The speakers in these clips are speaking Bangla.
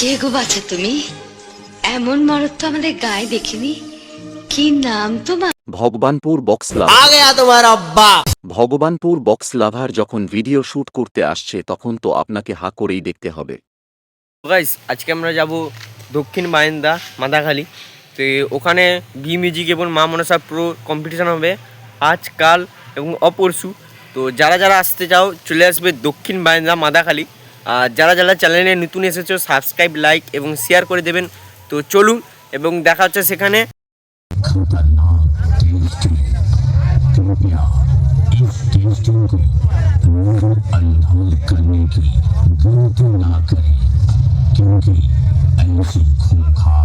কে গো বাছা তুমি? এমন মরদ তো আমাদের গায়ে দেখিনি। কি নাম তোমার? ভগবানপুর বক্স তোমার আব্বা। ভগবানপুর বক্স লাভার যখন ভিডিও শুট করতে আসছে তখন তো আপনাকে হা করেই দেখতে হবে। গাইস আজকে আমরা যাব দক্ষিণ মায়েন্দা মাদাখালি। তো ওখানে বি মিউজিক এবং মা মনসা প্রো কম্পিটিশন হবে আজকাল এবং অপরশু। তো যারা যারা আসতে চাও চলে আসবে দক্ষিণ মায়েন্দা মাদাখালি। আর যারা যারা চ্যানেলে নতুন এসেছো সাবস্ক্রাইব লাইক এবং শেয়ার করে দেবেন তো চলুন এবং দেখা হচ্ছে সেখানে खतरनाक टेस्टी कृपया इस टेस्टिंग को नजर अंदाज करने की गलती ना करें क्योंकि ऐसी खूंखार और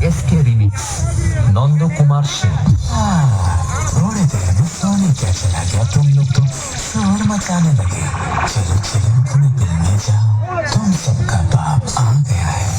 SK リミックスノンドコマーシャルロレで F-Sonic gerçeklerken sığırma canındaki çelik çelik kumipil neca Tom Sokka Bob Ağabey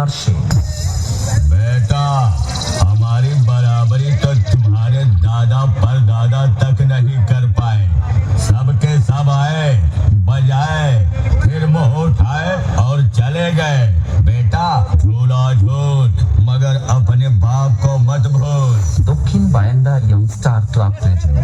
Kumar बेटा, हमारी बराबरी तो तुम्हारे दादा पर दादा तक नहीं कर पाए। सबके सब आए, बजाए, फिर मुँह उठाए और चले गए। बेटा, झूला झूठ मगर अपने बाप को मत भूल। दक्षिण बायंडा यंगस्टार क्लब प्रेजेंट